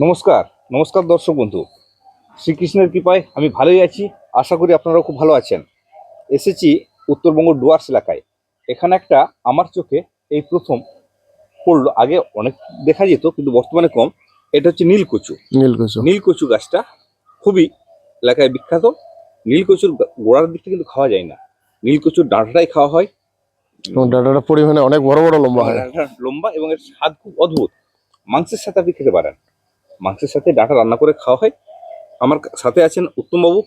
নমস্কার নমস্কার দর্শক বন্ধু। শ্রীকৃষ্ণের কৃপায় আমি ভালোই আছি আশা করি আপনারাও খুব ভালো আছেন। এসেছি উত্তরবঙ্গ ডুয়ার্স এলাকায়। এখানে একটা আমার চোখে এই প্রথম পড়ল। আগে অনেক দেখা যেত কিন্তু বর্তমানে কম। এটা হচ্ছে নীলকচু। নীলকচু। নীলকচু গাছটা খুবই এলাকায় বিখ্যাত। নীলকচুর গোড়ার দিকটা কিন্তু খাওয়া যায় না। নীলকচুর ডাঁটাটাই খাওয়া হয়। এবং ডাটাটা পরিমাণে অনেক বড় বড় লম্বা হয়। লম্বা এবং এর স্বাদ খুব অদ্ভুত। মাংসের সাথে আপনি খেতে পারেন। মাংসের সাথে ডাটা রান্না করে খাওয়া হয়। আমার সাথে আছেন উত্তমবাবু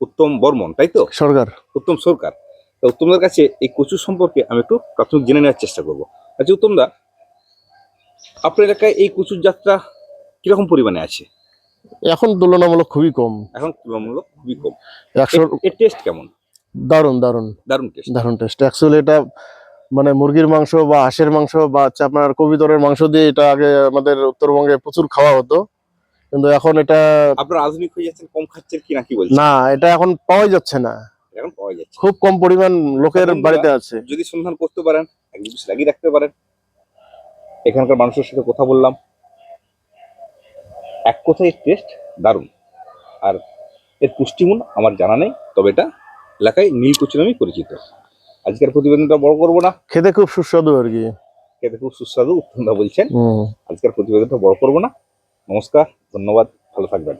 উত্তম বর্মন তাই তো? সরকার। উত্তম সরকার। তা উত্তমদার কাছে এই কচু সম্পর্কে আমি একটু প্রাথমিক জেনে নেওয়ার চেষ্টা করব। আচ্ছা উত্তমদা আপনার এলাকায় এই কচুর যাত্রা কীরকম পরিমাণে আছে? এখন তুলনামূলক খুবই কম। এখন তুলনামূলক খুবই কম। একশো টেস্ট কেমন? দারুণ দারুণ। দারুণ টেস্ট। দারুণ টেস্ট। অ্যাকচুয়ালি এটা মানে মুরগির মাংস বা হাঁসের মাংস বা হচ্ছে আপনার কবিতরের মাংস দিয়ে এটা আগে আমাদের উত্তরবঙ্গে প্রচুর খাওয়া হতো। কিন্তু এখন এটা আপনার আধুনিক হয়ে যাচ্ছেন কম খাচ্ছেন কি নাকি বলছেন? না এটা এখন পাওয়াই যাচ্ছে না। এখন পাওয়া যাচ্ছে। খুব কম পরিমাণ লোকের বাড়িতে আছে। যদি সন্ধান করতে পারেন লাগিয়ে রাখতে পারেন। এখানকার মানুষের সাথে কথা বললাম। এক কথায় টেস্ট দারুণ। আর এর পুষ্টিগুণ আমার জানা নেই তবে এটা এলাকায় নীলকুচি নামেই পরিচিত। আজকের প্রতিবেদনটা বড় করব না। খেতে খুব সুস্বাদু আর কি। খেতে খুব সুস্বাদু উত্তমদা বলছেন। আজকের প্রতিবেদনটা বড় করব না। নমস্কার ধন্যবাদ ভালো থাকবেন।